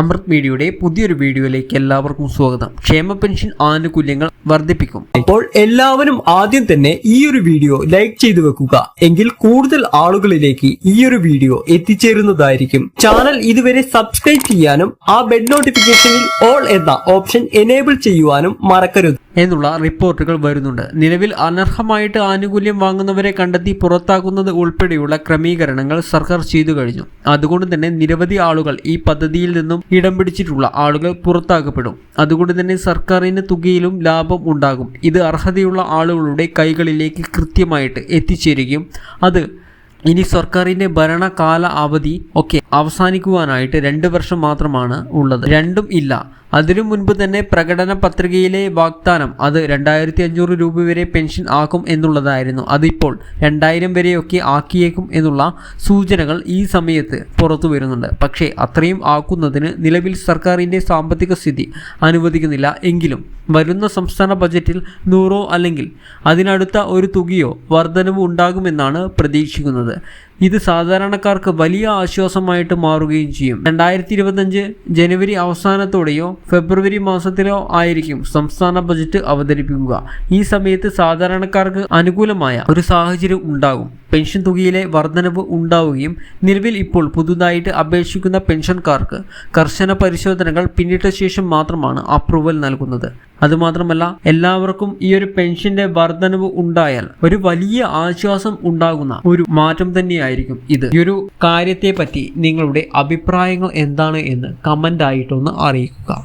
അമൃത് മീഡിയയുടെ പുതിയൊരു വീഡിയോയിലേക്ക് എല്ലാവർക്കും സ്വാഗതം. ക്ഷേമ പെൻഷൻ ആനുകൂല്യങ്ങൾ വർദ്ധിപ്പിക്കും. അപ്പോൾ എല്ലാവരും ആദ്യം തന്നെ ഈ ഒരു വീഡിയോ ലൈക്ക് ചെയ്തു വെക്കുക. എങ്കിൽ കൂടുതൽ ആളുകളിലേക്ക് ഈ ഒരു വീഡിയോ എത്തിച്ചേരുന്നതായിരിക്കും. ചാനൽ ഇതുവരെ സബ്സ്ക്രൈബ് ചെയ്യാനും ആ ബെൽ നോട്ടിഫിക്കേഷനിൽ ഓൾ എന്ന ഓപ്ഷൻ എനേബിൾ ചെയ്യുവാനും മറക്കരുത്. എന്നുള്ള റിപ്പോർട്ടുകൾ വരുന്നുണ്ട്. നിലവിൽ അനർഹമായിട്ട് ആനുകൂല്യം വാങ്ങുന്നവരെ കണ്ടെത്തി പുറത്താക്കുന്നത് ഉൾപ്പെടെയുള്ള ക്രമീകരണങ്ങൾ സർക്കാർ ചെയ്തു കഴിഞ്ഞു. അതുകൊണ്ട് തന്നെ നിരവധി ആളുകൾ ഈ പദ്ധതിയിൽ നിന്നും ഇടം പിടിച്ചിട്ടുള്ള ആളുകൾ പുറത്താക്കപ്പെടും. അതുകൊണ്ട് തന്നെ സർക്കാരിന് തുകയിലും ലാഭം ഉണ്ടാകും. ഇത് അർഹതയുള്ള ആളുകളുടെ കൈകളിലേക്ക് കൃത്യമായിട്ട് എത്തിച്ചേരുകയും അത് ഇനി സർക്കാരിന്റെ ഭരണകാല അവധി ഒക്കെ അവസാനിക്കുവാനായിട്ട് രണ്ട് വർഷം മാത്രമാണ് ഉള്ളത്. രണ്ടും ഇല്ല. അതിനു മുൻപ് തന്നെ പ്രകടന പത്രികയിലെ വാഗ്ദാനം അത് രണ്ടായിരത്തി അഞ്ഞൂറ് രൂപ വരെ പെൻഷൻ ആക്കും എന്നുള്ളതായിരുന്നു. അതിപ്പോൾ രണ്ടായിരം വരെയൊക്കെ ആക്കിയേക്കും എന്നുള്ള സൂചനകൾ ഈ സമയത്ത് പുറത്തു വരുന്നുണ്ട്. പക്ഷേ അത്രയും ആക്കുന്നതിന് നിലവിൽ സർക്കാരിന്റെ സാമ്പത്തിക സ്ഥിതി അനുവദിക്കുന്നില്ല. എങ്കിലും വരുന്ന സംസ്ഥാന ബജറ്റിൽ നൂറോ അല്ലെങ്കിൽ അതിനടുത്ത ഒരു തുകയോ വർധനവ് ഉണ്ടാകുമെന്നാണ് പ്രതീക്ഷിക്കുന്നത്. ഇത് സാധാരണക്കാർക്ക് വലിയ ആശ്വാസമായിട്ട് മാറുകയും ചെയ്യും. രണ്ടായിരത്തി ഇരുപത്തഞ്ച് ജനുവരി അവസാനത്തോടെയോ ഫെബ്രുവരി മാസത്തിലോ ആയിരിക്കും സംസ്ഥാന ബജറ്റ് അവതരിപ്പിക്കുക. ഈ സമയത്ത് സാധാരണക്കാർക്ക് അനുകൂലമായ ഒരു സാഹചര്യം ഉണ്ടാകും. പെൻഷൻ തുകയിലെ വർധനവ് ഉണ്ടാവുകയും നിലവിൽ ഇപ്പോൾ പുതുതായിട്ട് അപേക്ഷിക്കുന്ന പെൻഷൻകാർക്ക് കർശന പരിശോധനകൾ പിന്നിട്ട ശേഷം മാത്രമാണ് അപ്രൂവൽ നൽകുന്നത്. അതുമാത്രമല്ല എല്ലാവർക്കും ഈ ഒരു പെൻഷന്റെ വർധനവ് ഉണ്ടായാൽ ഒരു വലിയ ആശ്വാസം ഉണ്ടാകുന്ന ഒരു മാറ്റം തന്നെയായിരിക്കും ഇത്. ഈ ഒരു കാര്യത്തെ പറ്റി നിങ്ങളുടെ അഭിപ്രായങ്ങൾ എന്താണ് എന്ന് കമന്റ് ആയിട്ടൊന്ന് അറിയിക്കുക.